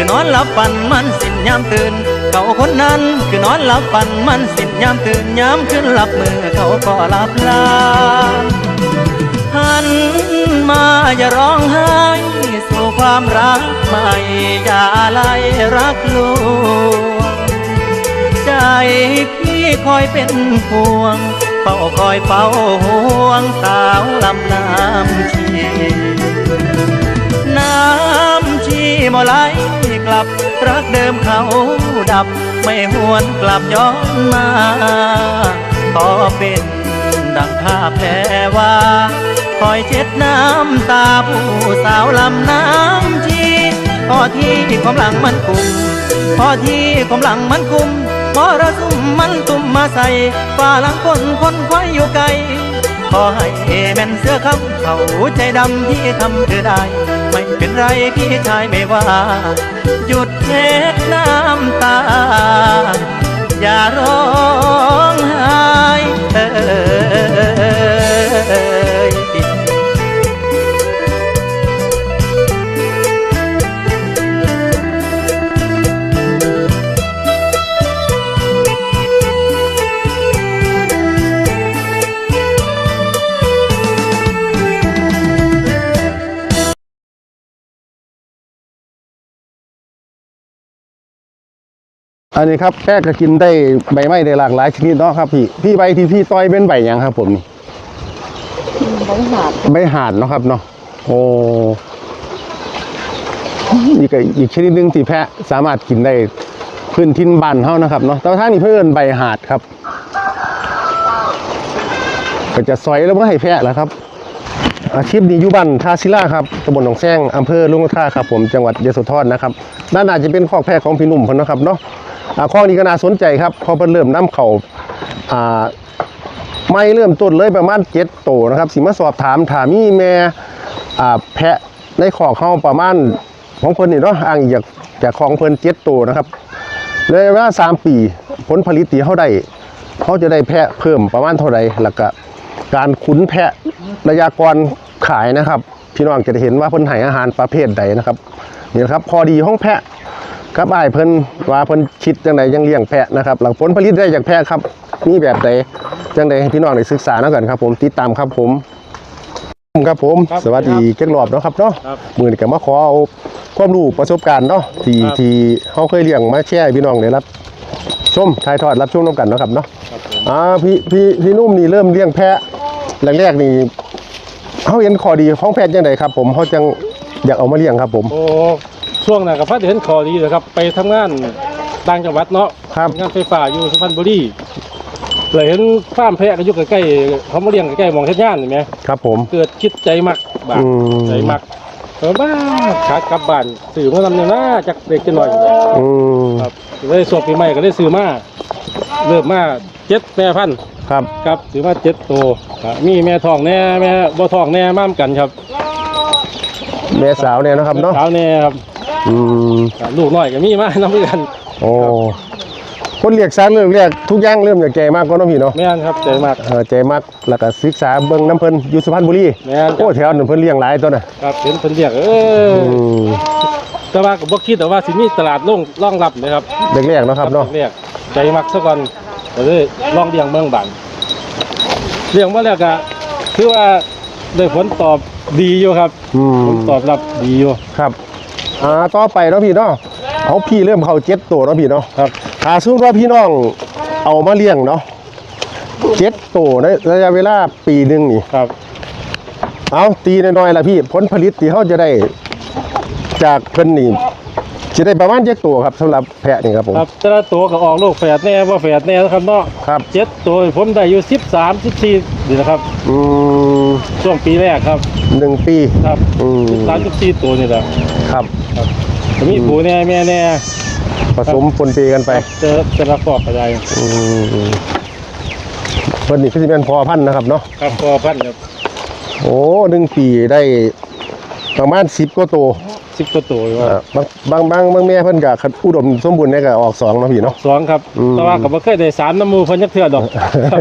คือนอนหลับฝันมันสิ้นยามตื่น เขาคนนั้นคือนอนหลับฝันมันสิ้นยามตื่นยามขึ้นหลับมือเขาก็หลับลาหันมาอย่าร้องไห้สู่ความรักใหม่อย่าอะไรรักลวงใจพี่คอยเป็นห่วงเฝ้าคอยเฝ้าห่วงสาวลำน้ำ ลับ รักเดิมเขาดับ ไม่หวนกลับย้อนมาขอเป็นดังภาพแผลว่าคอยเช็ดน้ำตาผู้สาวลำน้ำชีพอที่ความหลังมันกุมพอที่ความหลังมันคุมมรสุมมันตุ่มมาใส่ฝ่าหลังคนคนควายอยู่ไกลขอให้แม่นเสื้อคำเขาใจดำที่ทำเธอได้ ไม่เป็นไรพี่ชายไม่ว่า หยุดเทน้ำตา อย่าร้อง อันนี้ครับแค่ก็กินได้ใบไม้ได้หลากหลายชนิดเนาะครับพี่พี่ใบที่พี่ต้อยเป็นใบหยังครับ ผมนี่บริหารใบหาดเนาะครับเนาะโอ้อีกอีกชนิดหนึงที่แพะสามารถกินได้พื้นทินบ้านเฮานะครับเนาะแต่ว่าทางนี้เพื่อนใบหาดครับ ก็จะซอยแล้วก็ให้แพะแหล้วครับ อาชีพนี้อยู่บ้านท่าศิลาครับตำบลหนองแซงอำเภอลุงท่าครับ ผมจังหวัดยโสธรนะครับด้านหน้าจะเป็นคอกแพะของพี่หนุ่มเพนเนาะครับเนาะ อ่าคอนี้ก็น่าสนใจครับพอเพิ่นเริ่มน้ำเขา่าไม่เริ่มต้นเลยประมาณเจ็ดโตนะครับสิมาสอบถามถามีแม่แพะในขอกเขาประมาณของเพิ่นนี่เนาะอ้างอิงจากจากของเพิ่นเจ็ดโตนะครับเลยว่าสามปีผลผลิตที่เขาได้เขาจะได้แพะเพิ่มประมาณเท่าไหร่แล้วก็การขุนแพะระยะก่อนขายนะครับ พี่น้องจะเห็นว่าเพิ่นให้อาหารประเภทใดนะครับนี่นะครับพอดีของแพะ ครับอ้ายเพิ่นว่าเพิ่นคิดจังไดยังเลี้ยงแพะนะครับหลังผลผลิตได้จากแพะครับมีแบบใดจังไดให้พี่น้องได้ศึกษาแล้วกันครับ ผมติดตามครับผมครับผมครับสวัสดีเก๊กรอบเนาะครับเนาะครับมื้อนี้ก็มาขอเอาความรู้ประสบการณ์เนาะที่ครับที่เฮาเคยเลี้ยงมาแชร์ให้พี่น้องได้รับชมถ่ายทอดรับชมนํกันเนาะครับเนาะครับผมอ่าพี่พี่พี่นุ่มนี่เริ่มเลี้ยงแพะแรกๆนี่เฮาเห็นข้อดีของแพะจังไดครับ ผมเฮาจังอยากเอามาเลี้ยงครับผมโอ้ ช่วงนั้นกับพัดเห็นคอดีเลยครับ ไปทำงานต่างจังหวัดเนาะครับงานไฟฟ้าอยู่สุพรรณบุรีเลยเห็นฟาร์มแพะก็อยู่ใกล้ๆเขามาเลี้ยงใกล้ๆหมองเฮ็ดงานเห็นไหมครับ ผมเกิดคิดใจมักบาดอืมใจมักเออบ้าขากลับบ้านซื้อมาทำเนี่ยนะจักเด็กจะหน่อยอืมครับเลยส่งปีใหม่ก็ได้ซื้อมาเริ่มมาเจ็ดแม่พันธุ์ครับครับซื้อมาเจ็ดตัวครับมีแม่ทองแน่แม่บ่ทองแน่ม่ามกันครับ แม่สาวเนี่ยนะครับเนาะสาวแน่ครับ อืมครับลูกน้อยก็มีมาน้ำกันโอ้คนเรียกสร้างเรื่องเรียกทุกอย่างเริ่มจากใจมากก็น้องพี่เนาะแม่นครับใจมากเออใจมากแล้วก็ศึกษาเบิ่งน้ำเพิ่นอยู่สุพรรณบุรีแม่นโอ้แถวนั้นเพิ่นเลี้ยงหลายตัวน่ะครับเห็นเพิ่นเรียกเอออืมแต่ว่าก็บ่คิดแต่ว่าสิมีตลาดลงรองรับนะครับแรกๆเนาะครับเนาะเรียกใจมักซะก่อนก็เลยลองเลี้ยงเมืองบันเลี้ยงมาแล้วก็คือว่าได้ผลตอบดีอยู่ครับอืมผลตอบรับดีอยู่ครับ อ่าต่อไปเนาะพี่เนาะเอาพี่เริ่มเข้าเจ็ดตัวเนาะพี่เนาะครับถ้าสมมุติว่าพี่น้องเอามาเลี้ยงเนาะเจ็ดตัวในระยะเวลาปีหนึงนี่ครับ เอาตีน้อยๆละพี่ผลผลิตที่เขาจะได้จากเพิ่นนี่จะได้ประมาณเจ็ดตัวครับสำหรับแพะนี่ครับผมครับแต่ละตัวก็ออกลูกแฝดแน่ว่าแฝดแน่นะครับเนาะครับเจ็ดตัวผมได้อยู่สิบสามสิบสี่ดีนะครับอืม ช่วงปีแรกครับหนึ่งปีครับอืมสามสิบสี่ตัวนี่แหละครับก็มีผูแน่แม่แน่ผสมปนเปกันไปเจอแต่ละฟอกกระจายอืมเพิ่นนี่คือสิเป็นพอพันธุ์นะครับเนาะครับพอพันครับโอ้หนึ่งปีได้ประมาณสิบกว่าตัว สสิบตัวตัวอยู่ว่าอ่าบางบางบางบางแม่เพิ่นก็คันอุดมสมบูรณ์เนี่ยก็ออกสองเนาะพี่เนาะสองครับอืมแต่ว่าก็บ่เคยได้สามน้ำมูเพิ่นจักเทื่อดอกครับ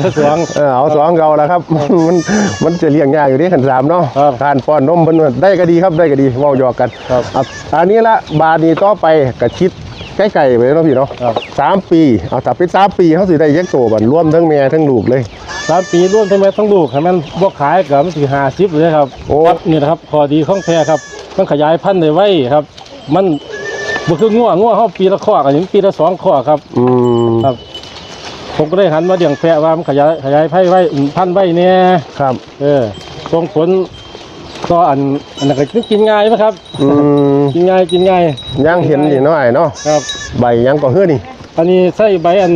ถ้าสองเออเอาสองเก่าแล้วครับ มันมันจะเลี้ยงยากอยู่ที่ขันสามเนาะครับทานป้อนนมเพิ่นว่าได้ก็ดีครับได้ก็ดีเว้าหยอกกันครับอะอันนี้ละบาดนี้ต่อไปก็ชิดใกล้ๆไปเนาะพี่เนาะครับสามปีเอาถ้าเป็นสามปีเขาสิได้แยกโตบัดรวมทั้งแม่ทั้งลูกเลยสามปีร่วมทั้งแม่ทั้งลูกให้มันบ่ขายก็มันสิ50เลยครับโอ้นี่นะครับข้อดีของแพรครับ มันขยายพันธุ์ได้ไวครับ มันบ่คืองัวงัวเฮาปีละข้อกันนี้ปีละสองข้อครับ อืมครับ ผมก็ได้หันมาเลี้ยงแพะว่ามันขยายขยายพันธุ์ไว้พันธุ์ไว้เนี่ยครับ เออส่งผลก็อันอันนั้นก็กินง่ายไหมครับ อืมกินง่ายกินง่ายยังเห็นนี่เนาะไอ้เนาะครับ ใบยังก็เฮือนี่ อันนี้ใส่ใบอัน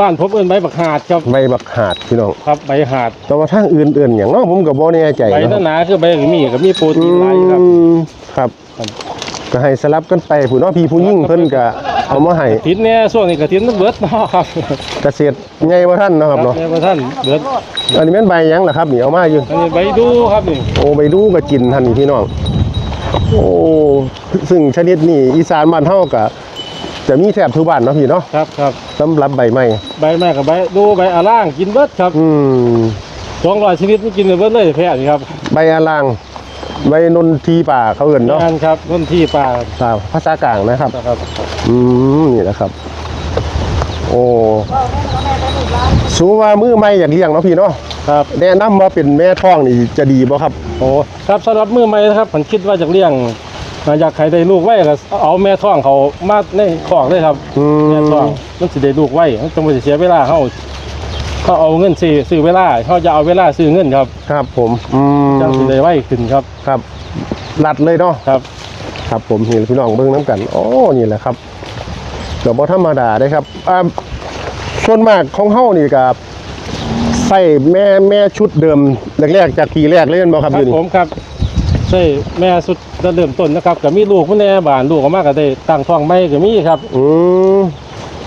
บ้านผมเอิ้นใบบักหาดครับใบบักหาดพี่น้องครับใบหาด แต่ว่าทางอื่นๆอย่างเนาะผมก็บ่แน่ใจใบเนาะหนาๆคือใบก็มีก็มีโปรอืตีนหลายอยู่ครับ มครับครับ ก็ให้สลับกันไปผู้เน้องพี่ผู้ยิ่งเพิ่นก็เอามาให้ทินเนี่ยช่วงนี้ก็ทินเบิดเนาะครับเกษตรใหญ่ว่าท่านเนาะครับเนาะเนี่ยท่านเบิดอันนี้แม่นใบหยังล่ะครับนี่เอามาอยู่ อันนี้ใบดูครับนี่โอ้ใบดูก็กินท่านนี่พี่น้อง โอ้ซึ่งชนิดนี้อีสานบ้านเฮาก็ จะมีแทบทุกบ้านเนาะพี่เนาะครับครับสำหรับใบไม้ใบแม่กับใบดูใบอาล่างกินเบิดครับอืมสองร้อยชนิดมันกินเบิดเลยแพะนี่ครับใบอาลางใบนนทีป่าเขาเอิ้นเนาะงานครับต้นที่ป่าตามภาษากลางนะครับนะครับอืมนี่แหละครับ โอ้สูว่ามือไม่อยากเลี้ยงเนาะพี่เนาะครับแนะนำว่าเป็นแม่ท้องนี่จะดีบ่ครับ โอ้ครับสำหรับมือใหม่นะครับผมคิดว่าจะเลี้ยง อ่าอยากให้ได้ลูกไว้ก็เอาแม่ท้องเขามาในคอกเลยครับอืแม่ท้องมมันสิได้ลูกไว้มันต้องบ่สิเสียเวลาเฮาเขาเอาเงินซื้อซื้อเวลาเขาจะเอาเวลาซื้อเงินครับครับผมอืมจังสิได้ไว้ขึ้นครับครับรัดเลยเนาะครับ ครับผมนี่พี่น้องเบิ่งน้ำกันโอ้นี่แหละครับเดี๋ยวบ่ธรรมดาได้ครับอ่าส่วนมากของเฮานี่กับใส่แม่แม่ชุดเดิมแรกๆจากปีแรกเลยแม่นบ่ครับคอรับยู่นี่ผมครับ ใช่แม่สุดเริ่มต้นนะครับก็มีลูกพุ่นแน่บ้านลูกออกมาก็ได้ตั้งท้องใหม่ก็มีครับอืม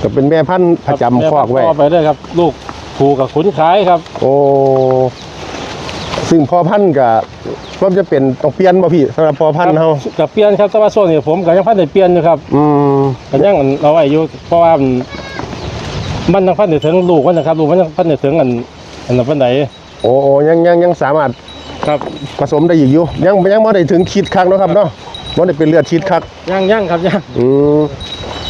ก็เป็นแม่พันธุ์ประจำคอกไว้แม่พันธุ์พ่อไปเลยครับ ลูกผูกกับขุนขายครับ โอ้ซึ่งพอพันธุ์กับความจะเป็นต้องเปลี่ยนบ่พี่สำหรับพอพันธุ์เฮากับเปลี่ยนครับแต่ว่าช่วงนี้ผมก็ยังพันได้เปลี่ยนอยู่ครับ อืมก็ยังเอาไว้อยู่เพราะว่ามันมันยังพันได้ถึงลูกมันนะครับลูกมันยังพันได้ถึงอันอันนั้นปานใดโอ้โอ้ยังยังยังสามารถ ครับผสมได้อีกอยู่ยังยังบ่ได้ถึงขีดคักเนาะครับเนาะบ่ได้เป็นเลือดขีดคักยังยังครับยังอืม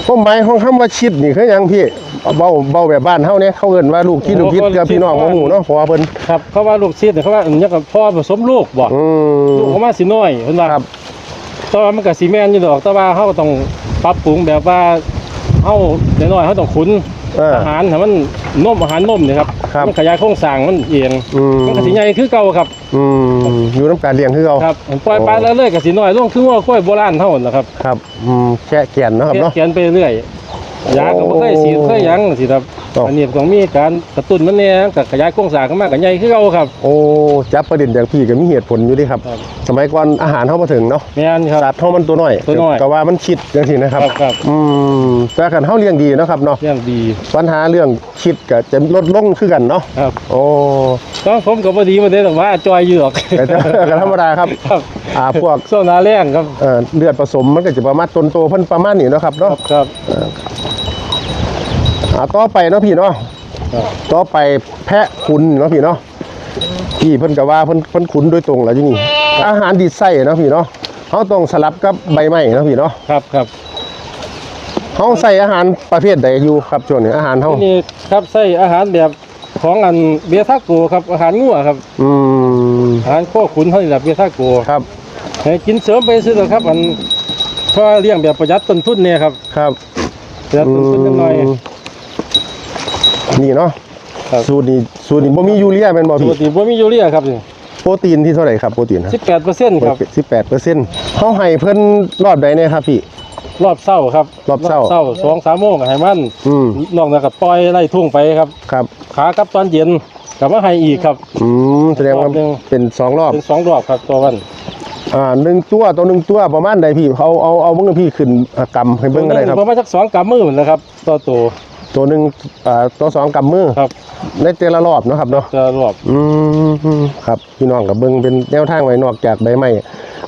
ความหมายของคำว่าชิดนี่คือหยังพี่เอาเบาเบาแบบบ้านเฮาเนี่ยเขาเอิ้นว่าลูกที่ลูกคิดกับพี่น้องบ่ฮู้เนาะเพราะว่าเพิ่นครับเขาว่าลูกซีดเนี่ยเขาว่าอันนี้กับพ่อผสมลูกบ่อืมลูกเขามาสิน้อยเพิ่นว่าครับแต่ว่ามันก็สิแม่นอยู่ดอกแต่ว่าเฮาก็ต้องปรับปรุงแบบว่าเฮาน้อยๆเฮาต้องขุน เอออาหารให้มันนมอาหารนมนี่ครับครับมันขยายโครงสร้างมันเองอืม มันก็สิใหญ่คือเก่าครับอืมอยู่นํการเลี้ยงคือเก่าครับปล่อยไปแล้วเรื่อยๆก็สิน้อยลงคือว่าข้อยโบราณเท่านั้นนะครับครับอืมแค่แก่นเนาะครับเนาะ เขียนไปเรื่อย ยาก็บ่เคยสีดเคยหยังสิครับอ๋ออัอันนี้ต้องมีการกระตุ้นมันแน่ก็ขยายโครงสร้างขึ้นมาก็ใหญ่คือเก่าครับ โอ้จับประเด็นอย่างพี่ก็มีเหตุผลอยู่เดิครับ ครับ สมัยก่อนอาหารเฮามาถึงเนาะแม่นครับ สัตว์เฮามันตัวน้อยตัวน้อยก็ว่ามันชิดจังซี่นะครับครับครับ อืมแต่คันเฮาเลี้ยงดีเนาะครับเนาะเรื่องดีปัญหาเรื่องชิดก็จะลดลงคือกันเนาะครับโอ้ก็ผมก็บ่ดีมาได้แต่ว่าจอยอยู่หรอกแต่ก็ก็ธรรมดาครับครับอ่าพวกโซนาแรงครับเอ่อเลือดผสมมันก็จะประมาณต้นโตเพิ่นประมาณนี้เนาะครับครัเนาะบครับอ่าต่อไปเนาะพี่เนาะครับต่อไปแพะขุนเนาะพี่เนาะพี่เพิ่นก็ว่าเพิ่นเพิ่นขุนโดยตรงแล้วอยู่นี่อาหารดีไส้เนาะพี่เนาะเฮาต้องสลับกับใบไม้เนาะพี่เนาะครับครับเฮาใส่อาหารประเภทใดอยู่ครับช่วงนี้อาหารเฮาที่นี่ครับใส่อาหารแบบของอันเบียร์ทาโกครับอาหารงัวครับ อืมอาหารโคขุนเท่านี้แหละเบียร์ทาโกครับให้กินเสริมไปซื้อเถอะครับ อันเพราะว่าเลี้ยงแบบประหยัดต้นทุนเนี่ยครับครับประหยัดต้นทุนนิดหน่อยม นี่เนาะครับ สูตรนี้สูตรนี้บ่มียูเรียแม่นบ่ปพี่กติบ่มียูเรียครับนี่โปรตีนที่เท่าไหร่ครับโปรตีนสิบแปดเปอร์เซ็นต์ครับสิบแปดเปอร์เซ็นต์เขาให้เพิ่นรอบใดเนี่ยครับพี่ รอบเศร้าครับรอบเช้าเศร้าสองสามโมงก็ให้มันอืมนอกนั้นก็ปล่อยไล่ทุ่งไปครับ ครับ ขากลับตอนเย็นกลับมาให้อีกครับ อืมแสดงว่า รอบหนึ่ง เป็นสองรอบ เป็นสองรอบครับตัววันอ่าหนึ่งตัวตัวหนึ่งตัวประมาณใดพี่เอาเอาเอาเบิ่งพี่ขึ้นอ่ากำให้เบิ่งก็ได้ครับ ประมาณสักสองกำมือเหมือนนะครับตัวโต ตัวหนึ่งอ่าตัวสองกำมือครับในแต่ละรอบเนาะครับเนาะจะรอบอืมครับพี่น้องกับเบิ่งเป็นแนวทางไว้นอกจากใบไม้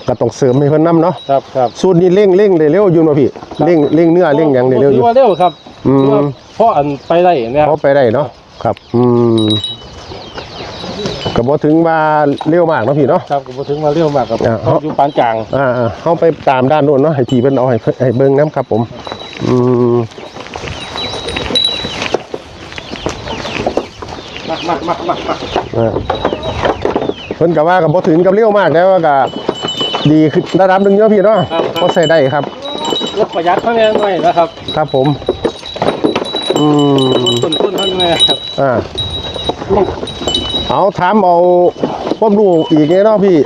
ก็ก็ต้องเสริมให้เพิ่นนํเนาะครับครับสูตรนี้เร่งเร่งได้เร็วอยู่เนาะพี่เร่งเร่งเนื้อเร่งหยังได้เร็วอถืยู่อว่าเร็วครับอืม ถือว่าพ่ออันไปได้นะครับเขาไปได้เนาะครับ อืมก็บ่ถึงว่าเร็วมากเนาะพี่เนาะ ครับก็บ่ถึงว่าเร็วมากครับอ่า เขาอยู่ปานกลางอ่าอ่าเฮาไปตามด้านโน้นเนาะให้พี่เพิ่นเอาให้เพิ่นให้เบิ่งนํครับผม อืม มามามามามาอ่าเพิ่นก็ว่าก็บ่ถึงกับเร็วมากแล้วก็ดีขึ้นระดับหนึงเนาะพี่เนาะก็ใส่ได้ครับ ลดประหยัดเท่านี้หน่อยนะครับครับผม อืมดต้นทุนเท่านี้ครับอ่า เอาถามเอาความรู้อีกไงเนาะพี่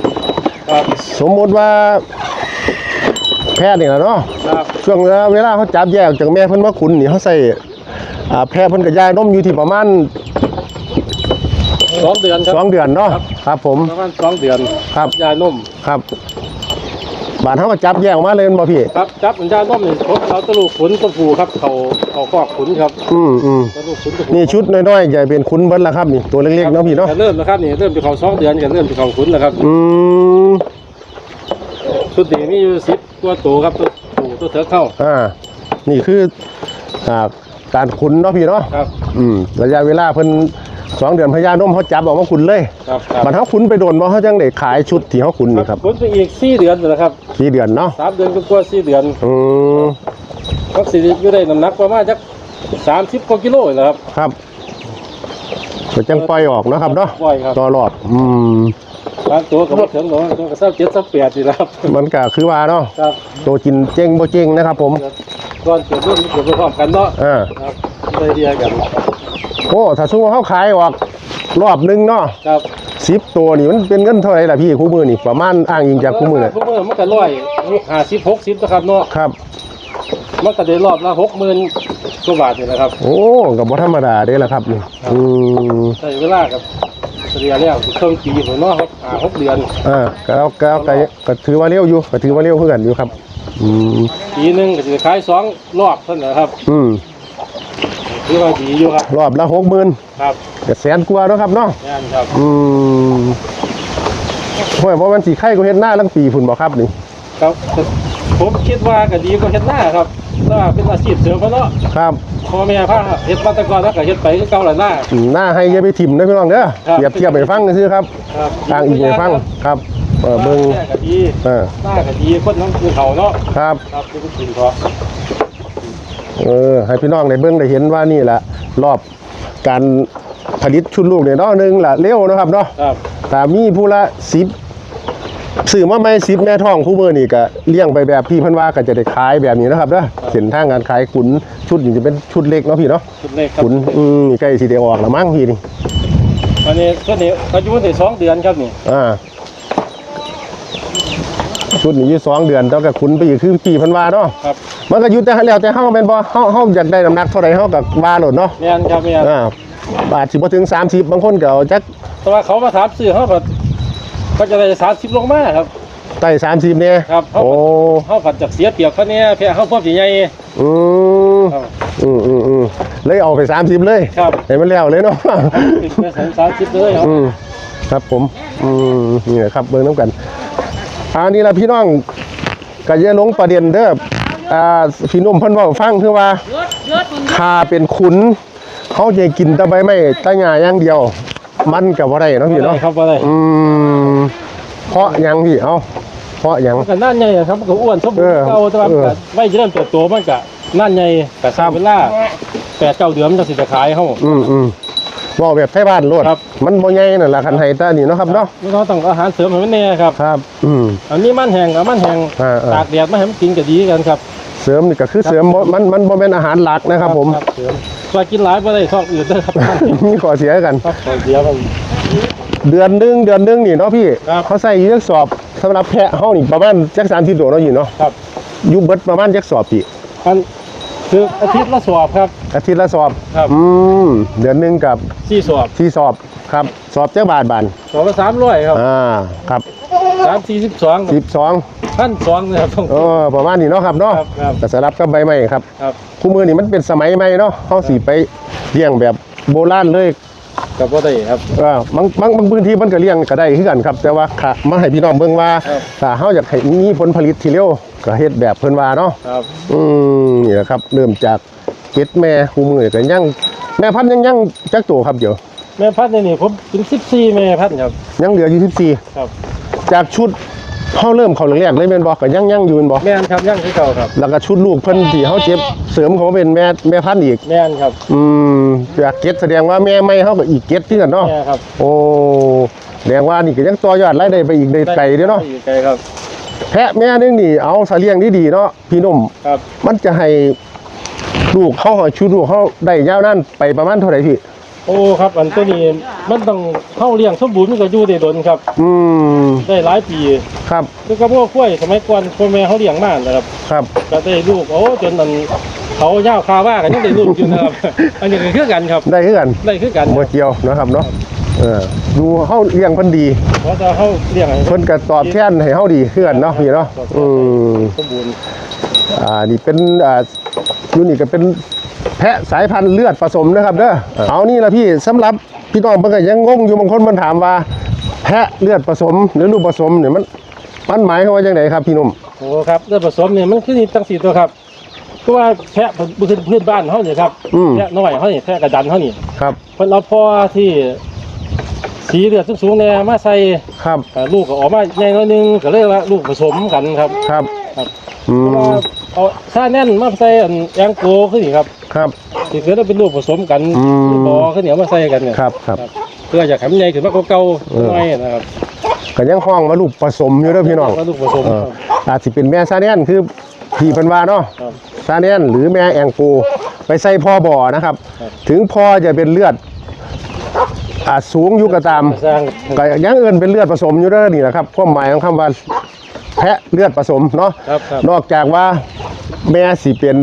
ครับสมมติว่าแพทย์นี่แหละเนาะครับช่วงเวลาเขาจับแยกจากแม่เพิ่นว่าขุนนี่เขาใส่อ่าแพทย์เพิ่นก็ยายนมอยู่ที่ประมาณ สองเดือนครับ สองเดือนเนาะครับ ครับผม ประมาณสองเดือนครับ ยานมครับบาดเขาก็จับแยกออกมาเลยแม่นบ่พี่ ครับจับมันยานมนี่ผมเอาตะลูกขุนตะปูครับเขาเขาคอกขุนครับอืมอืมตะลูกขุนตะปูนี่ชุดน้อยๆใหญ่เป็นขุนเบิดละครับนี่ตัวเล็กๆเนาะพี่เนาะ เริ่มแล้วครับนี่เริ่มที่เขาสองเดือนกันเริ่มที่เขาขุนแล้วครับอืมชุดนี้มีอยู่สิบตัวโตครับตัวปูตัวเถอะเข้าอ่า นี่คืออ่าการขุนเนาะพี่เนาะ ครับ อืมระยะเวลาเพิ่น สองเดือนพญานมเขาจับออกมาขุนเลยครับครับบัดเขาขุนไปโดนบ่เขาจังได้ขายชุดที่เขาขุนนี่ครับขุนไปอีกสี่เดือนแล้วครับกี่เดือนเนาะสามเดือนก็กว่าสี่เดือนอืมวัคซีนอยู่ได้น้ำหนักประมาณจักสามสิบกว่ากิโลเลยครับครับก็จังปล่อยออกเนาะครับเนาะปล่อยครับต่อรอบอืมบางตัวก็ไม่ถึงหรอกบางตัวก็สักเจ็ดสักแปดนี่แหละครับ มันก็คือว่าเนาะครับตัวกินเจ๊งบ่เจ๊งนะครับผมก่อนเกิดเรื่องเกิดไปพร้อมกันเนาะอ่าครับได้เดียกัน โอ้ถ้าสู้เขาขายออกรอบหนึงเนาะครับสิบตัวนี่มันเป็นเงินเท่าไหร่ล่ะพี่คู่มือนี่ประมาณอ้างอิงจากคู่มือเนี่ยคู่มือมันก็ร้อยห้าสิบหกสิบนะครับเนาะครับมันก็ได้รอบละหกหมื่นกว่าบาทนี่นะครับ โอ้ก็บ่ธรรมดาเด้ล่ะครับนี่อืมใช้เวลากับเฉลี่ยแล้วเครื่องปีผมเนาะครับอ่าหกเดือนอ่าก็เอาก็เอาก็ก็ถือว่าเร็วอยู่ก็ถือว่าเร็วคือกันอยู่ครับอืมปีหนึ่งก็จะขายสองรอบเท่านั้นนะครับ อืม ถือว่าดีอยู่ครับ รอบละหกหมื่นครับก็แสนกว่าเนาะครับเนาะงานครับอืมห้วยเพราะมันสีไข่ก็เฮ็ดหน้าลังปีพุ่นบ่ครับนี่ครับผมคิดว่าก็ดีกว่าเฮ็ดหน้าครับถ้าเป็นอาชีพเสริมเขาเนาะครับพ่อแม่พาเฮ็ดมาแตะกอนแล้วก็เฮ็ดไปคือเก่าหลายหน้า อืมหน้าให้อย่าไปถิ่มเด้อพี่น้องเด้อครับเปรียบเทียบไปฟังซื่อๆครับครับต่างอีกไปฟังครับเออเบิ่งแม่ก็ดีเออหน้าก็ดีคนน้องคือเขาเนาะครับครับคือกินพอเออให้พี่น้องได้เบิ่งได้เห็นว่านี่แหละรอบการผลิตชุดลูกเนี่ยเนาะหนึงล่ะเร็วเนาะครับเนาะครับแต่มีผู้ละสิบซื้อมาไม่สิบแม่ท้องคู่มือนี่ก็เลี้ยงไปแบบพี่เพิ่นว่าก็จะได้ขายแบบนี้นะครับเด้อเส้นทางการขายขุนชุดนี่จะเป็นชุดเล็กเนาะพี่เนาะชุดเล็กครับขุนอืมนี่ใกล้สิได้ออกแล้วมั้งพี่นี่วันนี้ชุดนี้เขาอยู่ได้สองเดือนครับนี่อ่าชุดนี้อยู่สองเดือนต้องกับขุนไปอีกคือพี่เพิ่นว่าเนาะครับ มันก็อยู่แต่แล้วแต่เฮาแม่นบ่เฮาเฮาอยากได้น้ำหนักเท่าไหร่เฮาก็ว่าโลดเนาะแม่นครับแม่นอ่าบาทสิบ่ถึง 30 บางคนก็เอาจักแต่ว่าเขามาถามซื้อเขาก็ก็จะได้สามสิบลงมาครับใต้30เนี่ยครับเขาโอ้เขาผัดจากเสียเปรียบเขาเนี่ยแพ้เขาพวกใหญ่อืมครับอืมอืมอืมเลยเอาไป 30 เลยครับให้มันแล้วเลยเนาะเป็นไปสามสามสิบเลยครับอืมครับผมอืมนี่แหละครับเบิ่งน้ำกันอันนี้ละพี่น้องก็อย่าหลงประเด็นเด้อ อ่าพี่หนุ่มเพิ่นเว้าฟังคือว่าถ้าเป็นขุนเขาจะกินแตะใบไม้แตะหญ้าอย่างเดียว มันก็บ่ได้เนาะพี่เนาะครับว่าได้อืมเพราะหยังพี่เอ้าเพราะหยังมันก็นั่นใหญ่ครับมันก็อ้วนสมบูรเออณ์เก่าแต่ว่ามันเอก็อไม่เริ่มเติบโตมันก็นั่นใหญ่แต่ทราบเวลาแปดเก้าเดือนมันจะสิจะขายเขาอืมอืม บอกแบบไทยบ้านโลดครับ มันบ่ใหญ่นั่นล่ะคันไห้ตานี่เนาะครับเนาะมันก็ต้องอาหารเสริมให้มันแน่ครับ ครับ อืม อันนี้มันแห้งกับมันแห้งอ่าๆ ตากแดดมาให้มันกินก็ดีกันครับเสริมนี่ก็คือเสริมบ่มันมันบ่แม่นอาหารหลักนะครับ ผม เสริมว่ากินหลายบ่ได้ท้องอืดเด้อครับ มีข้อเสียกัน ครับขอเดียวกันเดือนหนึงเดือนหนึงนี่เนาะพี่ครับ เขาใส่อยู่จักสอบสำหรับแพะเฮานี่ประมาณจัก30ตัวเนาะอยู่เนาะครับอยู่เบิดประมาณจักสอบพี่มัน คืออาทิตย์ละสอบครับ อาทิตย์ละสอบครับ อืมเดือนหนึงกับสี่สอบที่สอบครับ สอบจักบาทบานสอบละสามร้อยครับอ่าครับสามสี่สิบสอง12พันสองนะครับต้อง เออประมาณนี้เนาะครับเนาะครับครับ แต่สำหรับกับใบไม้ครับ ครับคู่มือนี่มันเป็นสมัยใหม่เนาะเฮาสิไปเลี้ยงแบบโบราณเลยกับบ่ได้ครับ เออบางบางบางพื้นที่มันก็เลี้ยงก็ได้คือกันครับ แต่ว่าค่ะมาให้พี่น้องเบิ่งว่าครับ ถ้าเฮาอยากให้มีผลผลิตที่เร็วก็เฮ็ดแบบเพิ่นว่าเนาะครับ อืมนี่ แหละครับ เริ่มจากเก็ดแม่คูมือก็ยังแม่พันธุ์ยังยังจักตัวครับเดี๋ยวแม่พันธุ์นี่ผมเป็น14แม่พันธุ์ครับ ยังเหลืออยู่ครับ14จากชุดเฮาเริ่มเข้าแรกๆเลยแม่นบ่ก็ยังยังอยู่แม่นบ่แม่นครับยังคือเก่าครับ แล้วก็ชุดลูกเพิ่นที่เฮาเจ็บเสริมเขามาเป็นแม่แม่พันธุ์อีก แม่นครับ อืมจากเก็ดแสดงว่าแม่ไม่เฮาก็อีกเก็ดที่กันเนาะแม่ครับ โอ้แสดงว่านี่ก็ยังต่อยอดรายได้ไปอีกในไกลเด้อเนาะอยู่ไกลครับ แพะแม่นึงนี่เอาสาเลี้ยงดีๆเนาะพี่หนุ่มครับ มันจะให้ลูกเขาหอยชุดลูกเขาได้ยาวนานไปประมาณเท่าไหร่พี่โอ้ครับ อันตัวนี้มันต้องเข้าเลี้ยงสมบูรณ์มันก็อยู่ได้ดนครับ อืมได้หลายปีครับคือกระพวกกล้วยสมัยก่อนพ่อแม่เขาเลี้ยงมานะครับครับ ก็ได้ลูกโอ้จนนั้นเขาย่าวคาว่ากันยังได้ลูกอยู่นะครับ อันนี้ก็คือกันครับได้คือกันได้คือกันบ่เกี่ยวนะครับเนาะ เออดูเฮาเลี้ยงเพิ่นดีเพราะถ้าเขาเลี้ยงให้เพิ่นก็ตอบแทนให้เฮาดีคือกันเนาะพี่เนาะอืมสมบูรณ์อ่านี่เป็นอ่ายูนี่ก็เป็นแพะสายพันธุ์เลือดผสมนะครับเด้อเอานี่ละพี่สำหรับพี่น้องเพิ่นก็ยังงงอยู่บางคนมันถามว่า แพะเลือดผสมหรือลูกผสมเนี่ยมันมันหมายความว่าจังไดครับพี่หนุ่มโอ้ครับเลือดผสมเนี่ยมันคือนี่ตั้งสี่ตัวครับเพราะว่าแพะพื้นพื้นบ้านเขาเนี่ยครับอืมแพะน้อยเขาเนี่ยแพะกระดันเขานี่ครับเพิ่นเอาพ่อที่ สีเลือดสูงๆเนี่ยมาใส่ครับอ่าลูกก็ออกมาใหญ่น้อยหนึงก็เลยว่าลูกผสมกันครับครับครับอืเพราะว่ามเอาซาแน่นมาใส่อันแองโกขึ้นนี่ครับครับ ที่เกิดว่าเป็นลูกผสมกันอืม บอขึ้นเหนียวมาใส่กันเนี่ยครับครับ เพื่ออยากให้มันใหญ่ขึ้นมากกว่าเก่าเออ หน่อยนะครับก็ยังห้องว่าลูกผสมอยู่เด้อพี่น้อง ว่าลูกผสมเอออาจสิเป็นแม่ซาเนียนคือพี่เพิ่นว่าเนาะครับซาเนียนหรือแม่แองโกไปใส่พ่อบ่อนะครับ ครับ ถึงพ่อจะเป็นเลือด อาจสูงอยู่ก็ตามสร้างก็ยังเอินเป็นเลือดผสมอยู่เด้อนี่นะครับความหมายของคำว่าแพะเลือดผสมเนาะครับครับ นอกจากว่าแม่สิเป็น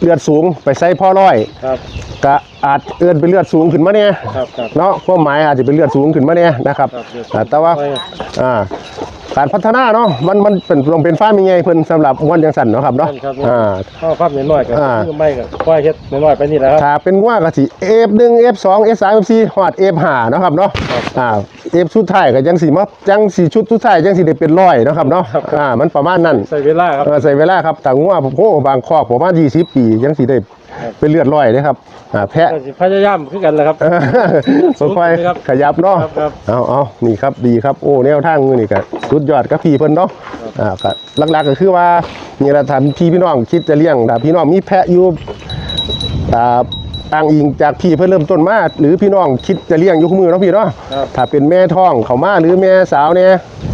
เลือดสูงไปใส่พ่อร้อย ครับ ก็อาจเอินเป็นเลือดสูงขึ้นมาเนี่ยครับครับเนาะความหมายอาจจะเป็นเลือดสูงขึ้นมาเนี่ยนะครับครับเลือดสูงอ่าแต่ว่าไป อ่า การพัฒนาเนาะมันมันเป็นลงเป็นฟ้ามีไงเพิ่นสำหรับวันจังสันเนาะครับเนาะครับอ่า ข้าวความเน้อยๆกับอ่าไม่กับควายเฮ็ดน้อยๆไปนี่แหละครับ ถ้าเป็นว่าก็สิ F1 F2 F3 F4 ฮอด F5 เนาะครับเนาะอ่า F ชุดท้ายก็จังสิมาจังสิชุดสุดท้ายจังสิได้เป็นร้อยเนาะครับเนาะอ่ามันประมาณนั้น ใส่เวลาครับ เออใส่เวลาครับแต่งัวโอ้บางคอกประมาณ20 ปีจังสิได้ เป็นเลือดร้อยเด้ครับอ่าแพะ ก็สิพยายามคือกันแหละครับค่อยครับๆขยับเนาะครับครับเอาเอานี่ครับดีครับโอ้แนวทางมือนี่ก็สุดยอดกับพี่เพิ่นเนาะอ่าก็หลักๆก็คือว่านี่ละท่านพี่พี่น้องคิดจะเลี้ยงถ้าพี่น้องมีแพะอยู่อ่าต่างอิงจากพี่เพิ่นเริ่มต้นมาหรือพี่น้องคิดจะเลี้ยงอยู่คู่มือเนาะพี่เนาะครับ ถ้าเป็นแม่ท้องเขามาหรือแม่สาวเนี่ย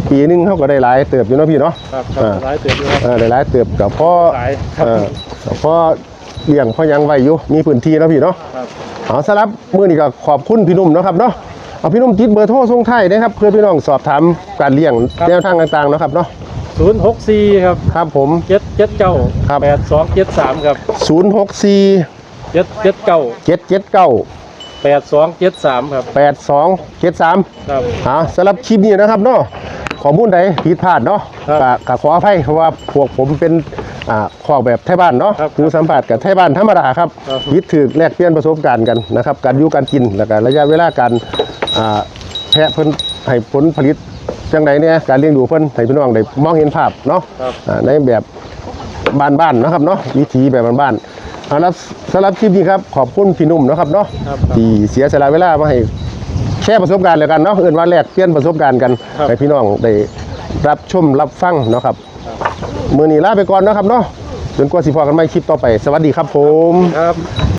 ปีหนึงเขาก็ได้หลายเติบอยู่เนาะพี่เนาะ ครับครับอ่า หลายเตือนอยู่ครับ เออได้หลายเติบกับพ่อหลายครับ เออกับพ่อ เลี้ยงพ่อยังไว้อยู่มีพื้นที่เนาะพี่เนาะครับเอาสำหรับมื้อนี้ก็ขอบคุณพี่หนุ่มเนาะครับเนาะเอาพี่หนุ่มติดเบอร์โทรส่งท้ายนะครับเพื่อพี่น้องสอบถามการเลี้ยงแนวทางต่างๆเนาะครับเนาะศูนย์หกสี่ครับครับผมเจ็ดเจ็ดเก้าครับแปดสองเจ็ดสามครับ064เจ็ดเจ็ดเก้า779แปดสองเจ็ดสามครับ8273ครับอ่าสำหรับคลิปนี้นะครับเนาะข้อมูลใดผิดพลาดเนาะครับก็ก็ขออภัยเพราะว่าพวกผมเป็น อ่าขอกแบบไทยบ้านเนาะครับคือสัมผัสกับไทยบ้านธรรมดาครับครับ ยึดถือแลกเปลี่ยนประสบการณ์กันนะครับ การอยู่การกินแล้วก็ระยะเวลาการอ่าแพะเพิ่นให้ผลผลิตจังไดเนี่ยการเลี้ยงดูเพิ่นให้พี่น้องได้มองเห็นภาพเนาะครับอ่าในแบบบ้านๆเนาะครับเนาะวิถีแบบบ้านๆเอาละสำหรับคลิปนี้ครับขอบคุณพี่หนุ่มเนาะครับเนาะครับที่เสียสละเวลามาให้ แชร์ประสบการณ์เลยกันเนาะเอื่นว่าแลกเปลี่ยนประสบการณ์กันครับ ให้พี่น้องได้รับชมรับฟังเนาะครับ มือนี้ลาไปก่อนเนาะครับเนาะจนกว่าสิพอกันไหม่คลิปต่อไป สวัสดีครับผม ครับ